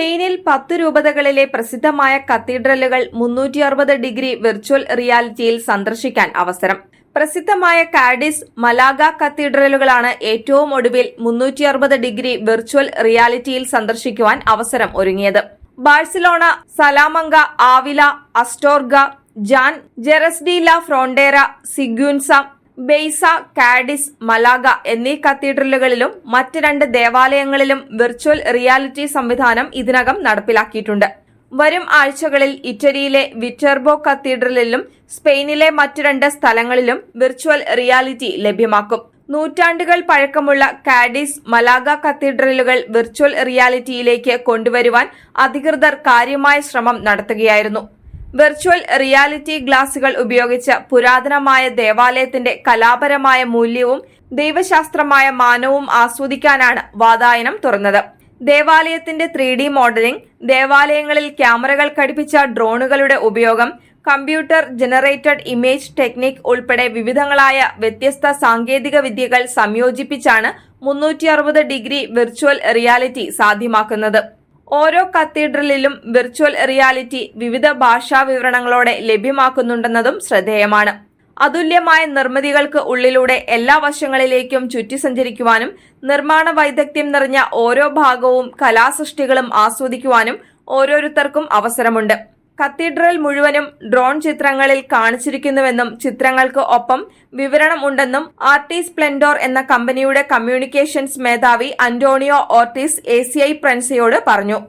സ്പെയിനിൽ പത്ത് രൂപതകളിലെ പ്രസിദ്ധമായ കത്തീഡ്രലുകൾ മുന്നൂറ്റി അറുപത് ഡിഗ്രി വെർച്വൽ റിയാലിറ്റിയിൽ സന്ദർശിക്കാൻ അവസരം. പ്രസിദ്ധമായ കാഡിസ് മലാഗ കത്തീഡ്രലുകളാണ് ഏറ്റവും ഒടുവിൽ മുന്നൂറ്റി അറുപത് ഡിഗ്രി വെർച്വൽ റിയാലിറ്റിയിൽ സന്ദർശിക്കുവാൻ അവസരം ഒരുങ്ങിയത്. ബാഴ്സലോണ സലാമങ്ക ആവില അസ്റ്റോർഗ ജാൻ ജെറസ്ഡി ല ഫ്രോണ്ടേറ സിഗ്യൂൻസ ബെയ്സ കാഡിസ് മലാഗ എന്നീ കത്തീഡ്രലുകളിലും മറ്റ് രണ്ട് ദേവാലയങ്ങളിലും വിർച്വൽ റിയാലിറ്റി സംവിധാനം ഇതിനകം നടപ്പിലാക്കിയിട്ടുണ്ട്. വരും ആഴ്ചകളിൽ ഇറ്റലിയിലെ വിറ്റർബോ കത്തീഡ്രലിലും സ്പെയിനിലെ മറ്റു രണ്ട് സ്ഥലങ്ങളിലും വിർച്വൽ റിയാലിറ്റി ലഭ്യമാക്കും. നൂറ്റാണ്ടുകൾ പഴക്കമുള്ള കാഡിസ് മലാഗ കത്തീഡ്രലുകൾ വിർച്വൽ റിയാലിറ്റിയിലേക്ക് കൊണ്ടുവരുവാൻ അധികൃതർ കാര്യമായ ശ്രമം നടത്തുകയായിരുന്നു. വെർച്വൽ റിയാലിറ്റി ഗ്ലാസുകൾ ഉപയോഗിച്ച് പുരാതനമായ ദേവാലയത്തിന്റെ കലാപരമായ മൂല്യവും ദൈവശാസ്ത്രമായ മാനവും ആസ്വദിക്കാനാണ് വാതായനം തുറന്നത്. ദേവാലയത്തിന്റെ ത്രീ ഡി മോഡലിംഗ് ദേവാലയങ്ങളിൽ ക്യാമറകൾ ഘടിപ്പിച്ച ഡ്രോണുകളുടെ ഉപയോഗം കമ്പ്യൂട്ടർ ജനറേറ്റഡ് ഇമേജ് ടെക്നിക് ഉൾപ്പെടെ വിവിധങ്ങളായ വ്യത്യസ്ത സാങ്കേതിക വിദ്യകൾ സംയോജിപ്പിച്ചാണ് മുന്നൂറ്റി ഡിഗ്രി വിർച്വൽ റിയാലിറ്റി സാധ്യമാക്കുന്നത്. ഓരോ കത്തീഡ്രലിലും വിർച്വൽ റിയാലിറ്റി വിവിധ ഭാഷാ വിവരണങ്ങളോടെ ലഭ്യമാക്കുന്നുണ്ടെന്നതും ശ്രദ്ധേയമാണ്. അതുല്യമായ നിർമ്മിതികൾക്ക് ഉള്ളിലൂടെ എല്ലാ വശങ്ങളിലേക്കും ചുറ്റി സഞ്ചരിക്കുവാനും നിർമ്മാണ വൈദഗ്ധ്യം നിറഞ്ഞ ഓരോ ഭാഗവും കലാസൃഷ്ടികളും ആസ്വദിക്കുവാനും ഓരോരുത്തർക്കും അവസരമുണ്ട്. കത്തീഡ്രൽ മുഴുവനും ഡ്രോൺ ചിത്രങ്ങളിൽ കാണിച്ചിരിക്കുന്നുവെന്നും ചിത്രങ്ങൾക്ക് ഒപ്പം വിവരണം ഉണ്ടെന്നും ആർട്ടീസ് പ്ലെൻഡോർ എന്ന കമ്പനിയുടെ കമ്മ്യൂണിക്കേഷൻസ് മേധാവി Antonio Ortiz A C I പ്രൻസിയോട് പറഞ്ഞു.